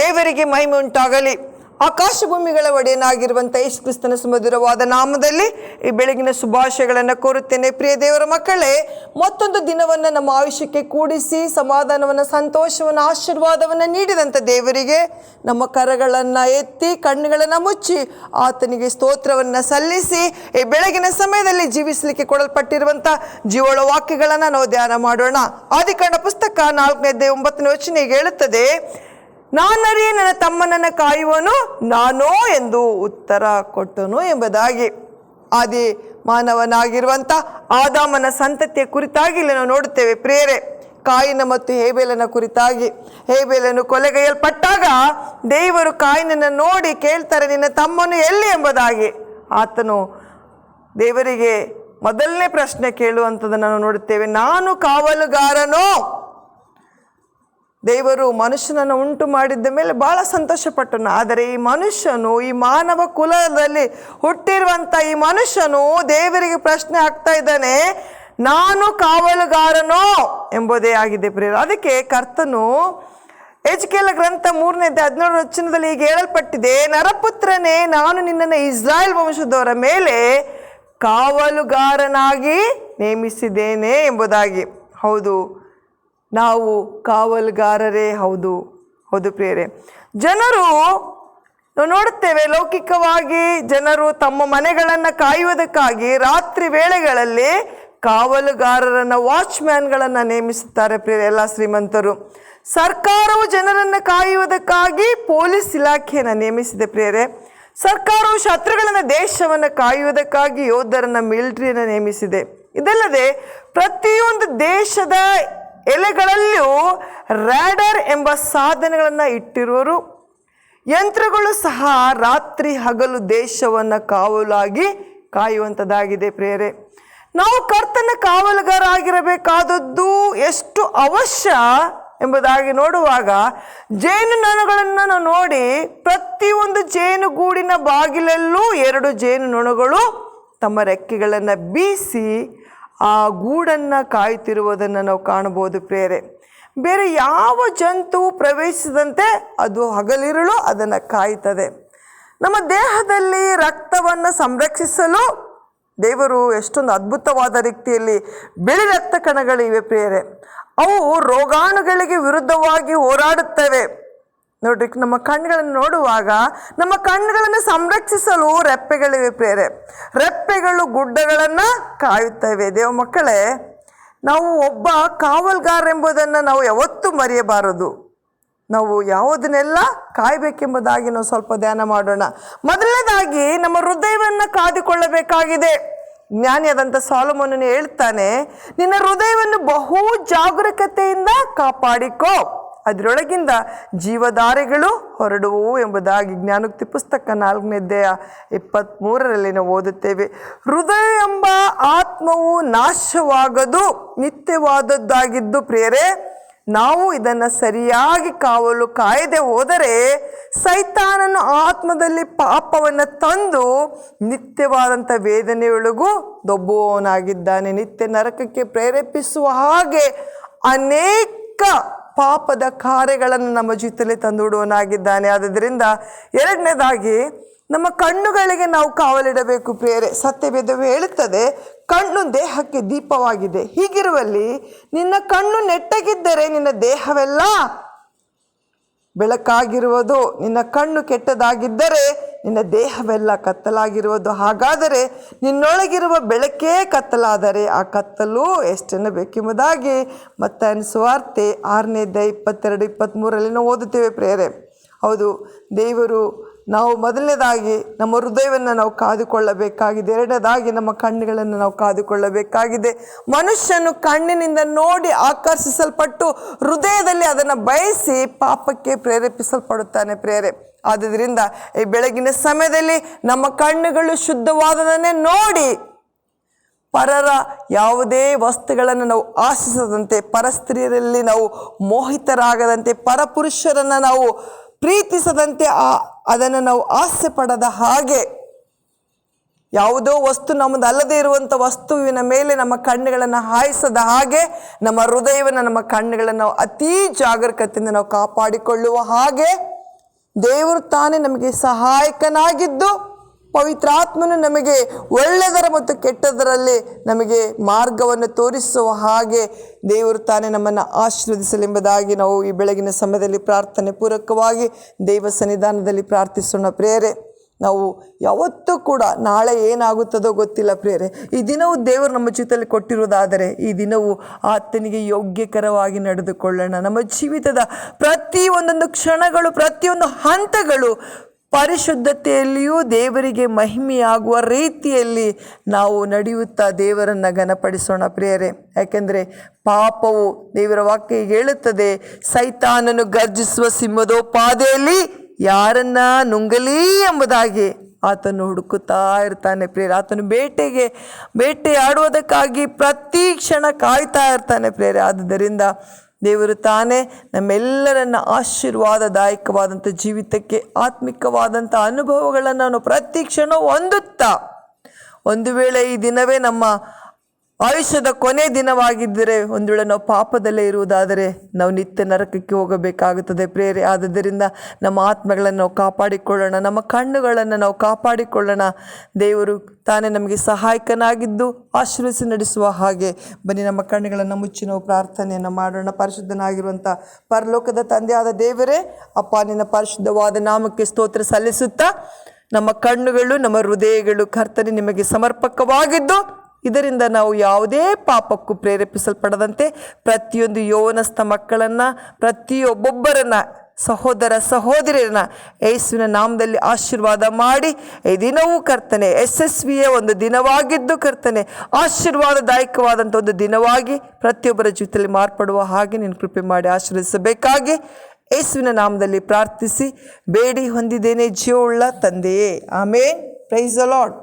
ದೇವರಿಗೆ ಮಹಿಮೆ ಉಂಟಾಗಲಿ. ಆಕಾಶ ಭೂಮಿಗಳ ಒಡೆಯನಾಗಿರುವಂಥ ಯೇಸು ಕ್ರಿಸ್ತನ ಸುಮಧುರವಾದ ನಾಮದಲ್ಲಿ ಈ ಬೆಳಗಿನ ಶುಭಾಶಯಗಳನ್ನು ಕೋರುತ್ತೇನೆ. ಪ್ರಿಯ ದೇವರ ಮಕ್ಕಳೇ, ಮತ್ತೊಂದು ದಿನವನ್ನು ನಮ್ಮ ಆಯುಷ್ಯಕ್ಕೆ ಕೂಡಿಸಿ, ಸಮಾಧಾನವನ್ನು, ಸಂತೋಷವನ್ನು, ಆಶೀರ್ವಾದವನ್ನು ನೀಡಿದಂಥ ದೇವರಿಗೆ ನಮ್ಮ ಕರಗಳನ್ನು ಎತ್ತಿ, ಕಣ್ಣುಗಳನ್ನು ಮುಚ್ಚಿ, ಆತನಿಗೆ ಸ್ತೋತ್ರವನ್ನು ಸಲ್ಲಿಸಿ, ಈ ಬೆಳಗಿನ ಸಮಯದಲ್ಲಿ ಜೀವಿಸಲಿಕ್ಕೆ ಕೊಡಲ್ಪಟ್ಟಿರುವಂಥ ಜೀವಳ ವಾಕ್ಯಗಳನ್ನು ನಾವು ಧ್ಯಾನ ಮಾಡೋಣ. ಆದಿಕಾಂಡ ಪುಸ್ತಕ ನಾಲ್ಕನೇ ಒಂಬತ್ತನೇ ವಚನೆಗೆ ಹೇಳುತ್ತದೆ ನಾನರಿಯೇ ನನ್ನ ತಮ್ಮನನ್ನು ಕಾಯುವನು ನಾನೋ ಎಂದು ಉತ್ತರ ಕೊಟ್ಟನು ಎಂಬುದಾಗಿ. ಆದಿ ಮಾನವನಾಗಿರುವಂಥ ಆದಾಮನ ಸಂತತಿಯ ಕುರಿತಾಗಿ ಇಲ್ಲಿ ನಾವು ನೋಡುತ್ತೇವೆ ಪ್ರೇರೆ ಕಾಯಿನ ಮತ್ತು ಹೇಬೇಲನ ಕುರಿತಾಗಿ. ಹೇಬೇಲನ್ನು ಕೊಲೆಗೈಯಲ್ಪಟ್ಟಾಗ ದೇವರು ಕಾಯಿನನ್ನು ನೋಡಿ ಕೇಳ್ತಾರೆ, ನಿನ್ನ ತಮ್ಮನು ಎಲ್ಲಿ ಎಂಬುದಾಗಿ. ಆತನು ದೇವರಿಗೆ ಮೊದಲನೇ ಪ್ರಶ್ನೆ ಕೇಳುವಂಥದ್ದನ್ನು ನಾವು ನೋಡುತ್ತೇವೆ, ನಾನು ಕಾವಲುಗಾರನೋ? ದೇವರು ಮನುಷ್ಯನನ್ನು ಉಂಟು ಮಾಡಿದ್ದ ಮೇಲೆ ಭಾಳ ಸಂತೋಷಪಟ್ಟನು. ಆದರೆ ಈ ಮನುಷ್ಯನು ಈ ಮಾನವ ಕುಲದಲ್ಲಿ ಹುಟ್ಟಿರುವಂಥ ಈ ಮನುಷ್ಯನು ದೇವರಿಗೆ ಪ್ರಶ್ನೆ ಆಗ್ತಾ ಇದ್ದಾನೆ, ನಾನು ಕಾವಲುಗಾರನೋ? ಎಂಬುದೇ ಆಗಿದೆ ಪ್ರಿಯರು. ಅದಕ್ಕೆ ಕರ್ತನು ಎಜ್ಕೇಲ ಗ್ರಂಥ ಮೂರನೇ ಹದಿನೇಳು ರಚನದಲ್ಲಿ ಈಗ ಹೇಳಲ್ಪಟ್ಟಿದೆ, ನರಪುತ್ರನೇ, ನಾನು ನಿನ್ನನ್ನು ಇಸ್ರಾಯೇಲ್ ವಂಶದವರ ಮೇಲೆ ಕಾವಲುಗಾರನಾಗಿ ನೇಮಿಸಿದ್ದೇನೆ ಎಂಬುದಾಗಿ. ಹೌದು ನಾವು ಕಾವಲುಗಾರರೇ ಹೌದು. ಹೌದು ಪ್ರಿಯರೇ. ಜನರು ನಾವು ನೋಡುತ್ತೇವೆ ಲೌಕಿಕವಾಗಿ ಜನರು ತಮ್ಮ ಮನೆಗಳನ್ನು ಕಾಯುವುದಕ್ಕಾಗಿ ರಾತ್ರಿ ವೇಳೆಗಳಲ್ಲಿ ಕಾವಲುಗಾರರನ್ನು, ವಾಚ್ಮ್ಯಾನ್ಗಳನ್ನು ನೇಮಿಸುತ್ತಾರೆ ಪ್ರಿಯರೇ ಎಲ್ಲ ಶ್ರೀಮಂತರು. ಸರ್ಕಾರವು ಜನರನ್ನು ಕಾಯುವುದಕ್ಕಾಗಿ ಪೊಲೀಸ್ ಇಲಾಖೆಯನ್ನು ನೇಮಿಸಿದೆ ಪ್ರಿಯರೇ. ಸರ್ಕಾರವು ಶತ್ರುಗಳನ್ನು, ದೇಶವನ್ನು ಕಾಯುವುದಕ್ಕಾಗಿ ಯೋಧರನ್ನು, ಮಿಲಿಟ್ರಿಯನ್ನು ನೇಮಿಸಿದೆ. ಇದಲ್ಲದೆ ಪ್ರತಿಯೊಂದು ದೇಶದ ಎಲೆಗಳಲ್ಲಿಯೂ ರ್ಯಾಡರ್ ಎಂಬ ಸಾಧನಗಳನ್ನು ಇಟ್ಟಿರುವರು. ಯಂತ್ರಗಳು ಸಹ ರಾತ್ರಿ ಹಗಲು ದೇಶವನ್ನು ಕಾವಲಾಗಿ ಕಾಯುವಂಥದ್ದಾಗಿದೆ ಪ್ರೇರೆ ನಾವು ಕರ್ತನ ಕಾವಲುಗಾರಾಗಿರಬೇಕಾದದ್ದು ಎಷ್ಟು ಅವಶ್ಯ ಎಂಬುದಾಗಿ ನೋಡುವಾಗ ಜೇನುನೊಣಗಳನ್ನು ನಾವು ನೋಡಿ ಪ್ರತಿಯೊಂದು ಜೇನುಗೂಡಿನ ಬಾಗಿಲಲ್ಲೂ ಎರಡು ಜೇನುನೊಣಗಳು ತಮ್ಮ ರೆಕ್ಕೆಗಳನ್ನು ಬೀಸಿ ಆ ಗೂಡನ್ನು ಕಾಯ್ತಿರುವುದನ್ನು ನಾವು ಕಾಣಬಹುದು ಪ್ರೇರೆ ಬೇರೆ ಯಾವ ಜಂತುವು ಪ್ರವೇಶಿಸದಂತೆ ಅದು ಹಗಲಿರುಳು ಅದನ್ನು ಕಾಯ್ತದೆ. ನಮ್ಮ ದೇಹದಲ್ಲಿ ರಕ್ತವನ್ನು ಸಂರಕ್ಷಿಸಲು ದೇವರು ಎಷ್ಟೊಂದು ಅದ್ಭುತವಾದ ರೀತಿಯಲ್ಲಿ ಬಿಳಿ ರಕ್ತ ಕಣಗಳಿವೆ ಪ್ರೇರೆ ಅವು ರೋಗಾಣುಗಳಿಗೆ ವಿರುದ್ಧವಾಗಿ ಹೋರಾಡುತ್ತವೆ. ನೋಡ್ರಿ, ನಮ್ಮ ಕಣ್ಣುಗಳನ್ನು ನೋಡುವಾಗ ನಮ್ಮ ಕಣ್ಣುಗಳನ್ನು ಸಂರಕ್ಷಿಸಲು ರೆಪ್ಪೆಗಳಿವೆ ಪ್ರೇರೆ. ರೆಪ್ಪೆಗಳು ಗುಡ್ಡಗಳನ್ನು ಕಾಯುತ್ತವೆ. ದೇವ ಮಕ್ಕಳೇ, ನಾವು ಒಬ್ಬ ಕಾವಲ್ಗಾರ ಎಂಬುದನ್ನು ನಾವು ಯಾವತ್ತೂ ಮರೆಯಬಾರದು. ನಾವು ಯಾವುದನ್ನೆಲ್ಲ ಕಾಯಬೇಕೆಂಬುದಾಗಿ ನಾವು ಸ್ವಲ್ಪ ಧ್ಯಾನ ಮಾಡೋಣ. ಮೊದಲನೇದಾಗಿ ನಮ್ಮ ಹೃದಯವನ್ನು ಕಾದುಕೊಳ್ಳಬೇಕಾಗಿದೆ. ಜ್ಞಾನಿಯಾದಂಥ ಸಾಲಮನನ್ನು ಹೇಳ್ತಾನೆ, ನಿನ್ನ ಹೃದಯವನ್ನು ಬಹು ಜಾಗರೂಕತೆಯಿಂದ ಕಾಪಾಡಿಕೋ. ಅದರೊಳಗಿಂದ ಜೀವಧಾರೆಗಳು ಹೊರಡುವು ಎಂಬುದಾಗಿ ಜ್ಞಾನೋಕ್ತಿ ಪುಸ್ತಕ ನಾಲ್ಕನೇ ಅಧ್ಯಾಯ ಇಪ್ಪತ್ತ್ಮೂರರಲ್ಲಿ ನಾವು ಓದುತ್ತೇವೆ. ಹೃದಯ ಎಂಬ ಆತ್ಮವು ನಾಶವಾಗದು, ನಿತ್ಯವಾದದ್ದಾಗಿದ್ದು ಪ್ರಿಯರೇ, ನಾವು ಇದನ್ನು ಸರಿಯಾಗಿ ಕಾವಲು ಕಾಯದೆ ಹೋದರೆ ಸೈತಾನನು ಆತ್ಮದಲ್ಲಿ ಪಾಪವನ್ನು ತಂದು ನಿತ್ಯವಾದಂಥ ವೇದನೆಯೊಳಗೂ ದೊಬ್ಬುವವನಾಗಿದ್ದಾನೆ. ನಿತ್ಯ ನರಕಕ್ಕೆ ಪ್ರೇರೇಪಿಸುವ ಹಾಗೆ ಅನೇಕ ಪಾಪದ ಕಾರ್ಯಗಳನ್ನು ನಮ್ಮ ಜೊತೆಯಲ್ಲಿ ತಂದುಡುವನಾಗಿದ್ದಾನೆ ಆದ್ದರಿಂದ ಎರಡನೇದಾಗಿ ನಮ್ಮ ಕಣ್ಣುಗಳಿಗೆ ನಾವು ಕಾವಲಿಡಬೇಕು ಪ್ರೇರೆ ಸತ್ಯವೇದವು ಹೇಳುತ್ತದೆ, ಕಣ್ಣು ದೇಹಕ್ಕೆ ದೀಪವಾಗಿದೆ. ಹೀಗಿರುವಲ್ಲಿ ನಿನ್ನ ಕಣ್ಣು ನೆಟ್ಟಗಿದ್ದರೆ ನಿನ್ನ ದೇಹವೆಲ್ಲ ಬೆಳಕಾಗಿರುವುದು. ನಿನ್ನ ಕಣ್ಣು ಕೆಟ್ಟದಾಗಿದ್ದರೆ ನಿನ್ನ ದೇಹವೆಲ್ಲ ಕತ್ತಲಾಗಿರುವುದು. ಹಾಗಾದರೆ ನಿನ್ನೊಳಗಿರುವ ಬೆಳಕೇ ಕತ್ತಲಾದರೆ ಆ ಕತ್ತಲು ಎಷ್ಟನ್ನು ಬೇಕೆಂಬುದಾಗಿ ಮತ್ತೆ ಸುವಾರ್ತೆ ಆರನೇದ ಇಪ್ಪತ್ತೆರಡು ಇಪ್ಪತ್ತ್ಮೂರರಲ್ಲಿ ನಾವು ಓದುತ್ತೇವೆ ಪ್ರೇರೆ ಹೌದು, ದೇವರು ನಾವು ಮೊದಲನೇದಾಗಿ ನಮ್ಮ ಹೃದಯವನ್ನು ನಾವು ಕಾದುಕೊಳ್ಳಬೇಕಾಗಿದೆ. ಎರಡನೇದಾಗಿ ನಮ್ಮ ಕಣ್ಣುಗಳನ್ನು ನಾವು ಕಾದುಕೊಳ್ಳಬೇಕಾಗಿದೆ. ಮನುಷ್ಯನು ಕಣ್ಣಿನಿಂದ ನೋಡಿ ಆಕರ್ಷಿಸಲ್ಪಟ್ಟು ಹೃದಯದಲ್ಲಿ ಅದನ್ನು ಬಯಸಿ ಪಾಪಕ್ಕೆ ಪ್ರೇರೇಪಿಸಲ್ಪಡುತ್ತಾನೆ ಪ್ರೇರೆ ಆದ್ದರಿಂದ ಈ ಬೆಳಗಿನ ಸಮಯದಲ್ಲಿ ನಮ್ಮ ಕಣ್ಣುಗಳು ಶುದ್ಧವಾದದನ್ನೇ ನೋಡಿ ಪರರ ಯಾವುದೇ ವಸ್ತುಗಳನ್ನು ನಾವು ಆಶಿಸದಂತೆ, ಪರಸ್ತ್ರೀಯರಲ್ಲಿ ನಾವು ಮೋಹಿತರಾಗದಂತೆ, ಪರಪುರುಷರನ್ನು ನಾವು ಪ್ರೀತಿಸದಂತೆ ಆ, ಅದನ್ನು ನಾವು ಆಸೆ ಪಡದ ಹಾಗೆ ಯಾವುದೋ ವಸ್ತು ನಮ್ಮದು ಅಲ್ಲದೇ ಇರುವಂಥ ವಸ್ತುವಿನ ಮೇಲೆ ನಮ್ಮ ಕಣ್ಣುಗಳನ್ನು ಹಾಯಿಸದ ಹಾಗೆ ನಮ್ಮ ಹೃದಯವನ್ನು ನಮ್ಮ ಕಣ್ಣುಗಳನ್ನು ನಾವು ಅತೀ ಜಾಗರೂಕತೆಯಿಂದ ನಾವು ಕಾಪಾಡಿಕೊಳ್ಳುವ ಹಾಗೆ ದೇವರು ತಾನೇ ನಮಗೆ ಸಹಾಯಕನಾಗಿದ್ದು. ಪವಿತ್ರಾತ್ಮನು ನಮಗೆ ಒಳ್ಳೆಯದರ ಮತ್ತು ಕೆಟ್ಟದರಲ್ಲಿ ನಮಗೆ ಮಾರ್ಗವನ್ನು ತೋರಿಸುವ ಹಾಗೆ ದೇವರು ತಾನೇ ನಮ್ಮನ್ನು ಆಶೀರ್ವದಿಸಲೆಂಬುದಾಗಿ ನಾವು ಈ ಬೆಳಗಿನ ಸಮಯದಲ್ಲಿ ಪ್ರಾರ್ಥನೆ ಪೂರಕವಾಗಿ ದೇವ ಸನ್ನಿಧಾನದಲ್ಲಿ ಪ್ರಾರ್ಥಿಸೋಣ ಪ್ರೇರೆ ನಾವು ಯಾವತ್ತೂ ಕೂಡ ನಾಳೆ ಏನಾಗುತ್ತದೋ ಗೊತ್ತಿಲ್ಲ ಪ್ರೇರೆ ಈ ದಿನವು ದೇವರು ನಮ್ಮ ಜೊತೆಯಲ್ಲಿ ಕೊಟ್ಟಿರುವುದಾದರೆ ಈ ದಿನವು ಆತನಿಗೆ ಯೋಗ್ಯಕರವಾಗಿ ನಡೆದುಕೊಳ್ಳೋಣ. ನಮ್ಮ ಜೀವಿತದ ಪ್ರತಿಯೊಂದೊಂದು ಕ್ಷಣಗಳು, ಪ್ರತಿಯೊಂದು ಹಂತಗಳು ಪರಿಶುದ್ಧತೆಯಲ್ಲಿಯೂ ದೇವರಿಗೆ ಮಹಿಮೆಯಾಗುವ ರೀತಿಯಲ್ಲಿ ನಾವು ನಡೆಯುತ್ತಾ ದೇವರನ್ನು ಘನಪಡಿಸೋಣ ಪ್ರಿಯರೇ. ಯಾಕೆಂದರೆ ಪಾಪವು ದೇವರ ವಾಕ್ಯ ಹೇಳುತ್ತದೆ, ಸೈತಾನನು ಗರ್ಜಿಸುವ ಸಿಂಹದೋಪಾದೆಯಲ್ಲಿ ಯಾರನ್ನ ನುಂಗಲಿ ಎಂಬುದಾಗಿ ಆತನು ಹುಡುಕುತ್ತಾ ಇರ್ತಾನೆ ಪ್ರೇರೆ ಆತನು ಬೇಟೆಗೆ, ಬೇಟೆಯಾಡುವುದಕ್ಕಾಗಿ ಪ್ರತಿ ಕ್ಷಣ ಕಾಯ್ತಾ ಇರ್ತಾನೆ ಪ್ರೇರೆ ಆದುದರಿಂದ ದೇವರು ತಾನೇ ನಮ್ಮೆಲ್ಲರನ್ನ ಆಶೀರ್ವಾದದಾಯಕವಾದಂಥ ಜೀವಿತಕ್ಕೆ ಆತ್ಮಿಕವಾದಂಥ ಅನುಭವಗಳನ್ನು ನಾವು ಪ್ರತಿ ಕ್ಷಣ ಹೊಂದುತ್ತಾ. ಒಂದು ವೇಳೆ ಈ ದಿನವೇ ನಮ್ಮ ಆಯುಷ್ಯದ ಕೊನೆ ದಿನವಾಗಿದ್ದರೆ ಒಂದು ನಾವು ಪಾಪದಲ್ಲೇ ಇರುವುದಾದರೆ ನಾವು ನಿತ್ಯ ನರಕಕ್ಕೆ ಹೋಗಬೇಕಾಗುತ್ತದೆ ಪ್ರೇರೆ ಆದ್ದರಿಂದ ನಮ್ಮ ಆತ್ಮಗಳನ್ನು ನಾವು ಕಾಪಾಡಿಕೊಳ್ಳೋಣ, ನಮ್ಮ ಕಣ್ಣುಗಳನ್ನು ನಾವು ಕಾಪಾಡಿಕೊಳ್ಳೋಣ. ದೇವರು ತಾನೇ ನಮಗೆ ಸಹಾಯಕನಾಗಿದ್ದು ಆಶ್ರಯಿಸಿ ನಡೆಸುವ ಹಾಗೆ. ಬನ್ನಿ ನಮ್ಮ ಕಣ್ಣುಗಳನ್ನು ಮುಚ್ಚಿ ನಾವು ಪ್ರಾರ್ಥನೆಯನ್ನು ಮಾಡೋಣ. ಪರಿಶುದ್ಧನಾಗಿರುವಂಥ ಪರಲೋಕದ ತಂದೆಯಾದ ದೇವರೇ, ಅಪ್ಪ ನಿನ್ನ ಪರಿಶುದ್ಧವಾದ ನಾಮಕ್ಕೆ ಸ್ತೋತ್ರ ಸಲ್ಲಿಸುತ್ತಾ ನಮ್ಮ ಕಣ್ಣುಗಳು, ನಮ್ಮ ಹೃದಯಗಳು ಕರ್ತನೆ ನಿಮಗೆ ಸಮರ್ಪಕವಾಗಿದ್ದು ಇದರಿಂದ ನಾವು ಯಾವುದೇ ಪಾಪಕ್ಕೂ ಪ್ರೇರೇಪಿಸಲ್ಪಡದಂತೆ ಪ್ರತಿಯೊಂದು ಯೌವನಸ್ಥ ಮಕ್ಕಳನ್ನು, ಪ್ರತಿಯೊಬ್ಬೊಬ್ಬರನ್ನು, ಸಹೋದರ ಸಹೋದರಿಯರನ್ನ ಯೇಸುವಿನ ನಾಮದಲ್ಲಿ ಆಶೀರ್ವಾದ ಮಾಡಿ ಈ ದಿನವೂ ಕರ್ತನೆ, ಯಶಸ್ವಿಯ ಒಂದು ದಿನವಾಗಿದ್ದು ಕರ್ತನೆ, ಆಶೀರ್ವಾದದಾಯಕವಾದಂಥ ಒಂದು ದಿನವಾಗಿ ಪ್ರತಿಯೊಬ್ಬರ ಜೀವಿತದಲ್ಲಿ ಮಾರ್ಪಡುವ ಹಾಗೆ ನೀನು ಕೃಪೆ ಮಾಡಿ ಆಶೀರ್ವದಿಸಬೇಕಾಗಿ ಯೇಸುವಿನ ನಾಮದಲ್ಲಿ ಪ್ರಾರ್ಥಿಸಿ, ಬೇಡಿ ಹೊಂದಿದ್ದೇನೆ ಜೀವವುಳ್ಳ ತಂದೆಯೇ. ಆಮೇನ್. Price lord